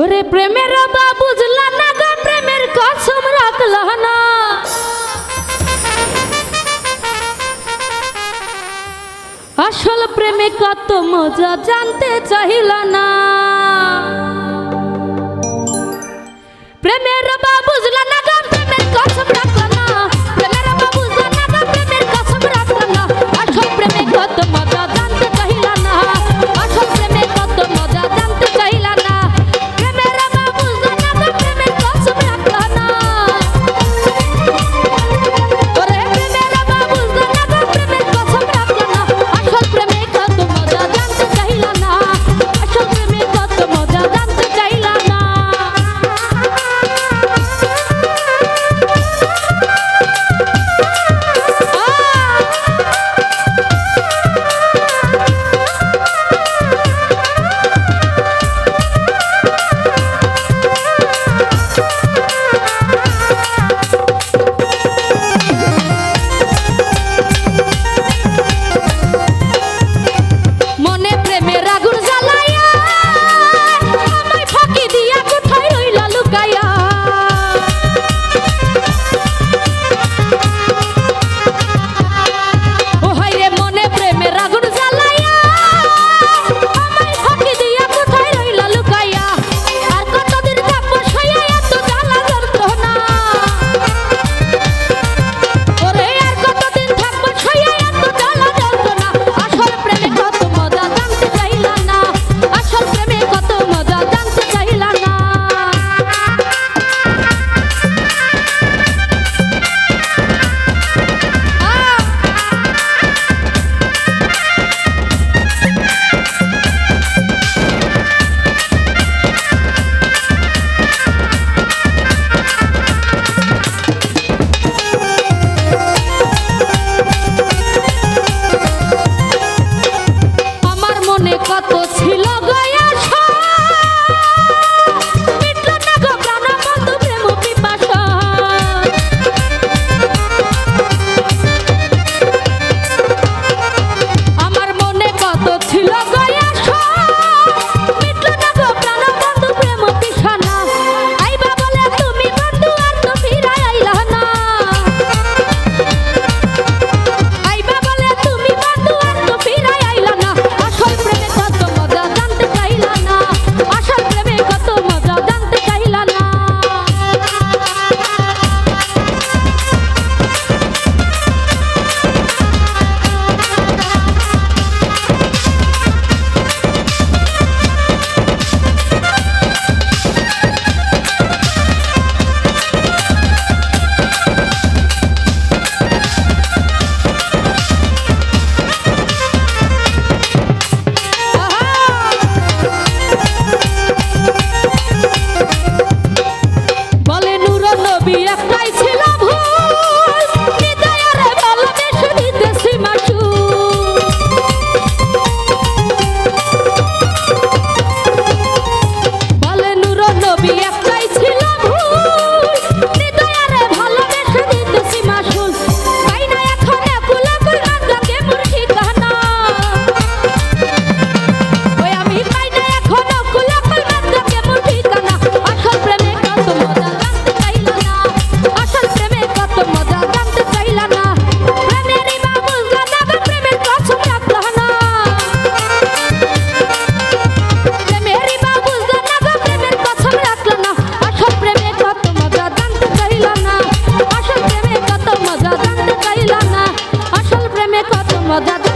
ওরে প্রেমের বা বুঝলা না গো, প্রেমের কসম রাখলা না। আসল প্রেমে কত মজা জানতে চাহিলা না। পাপি একটাই ছিল মজা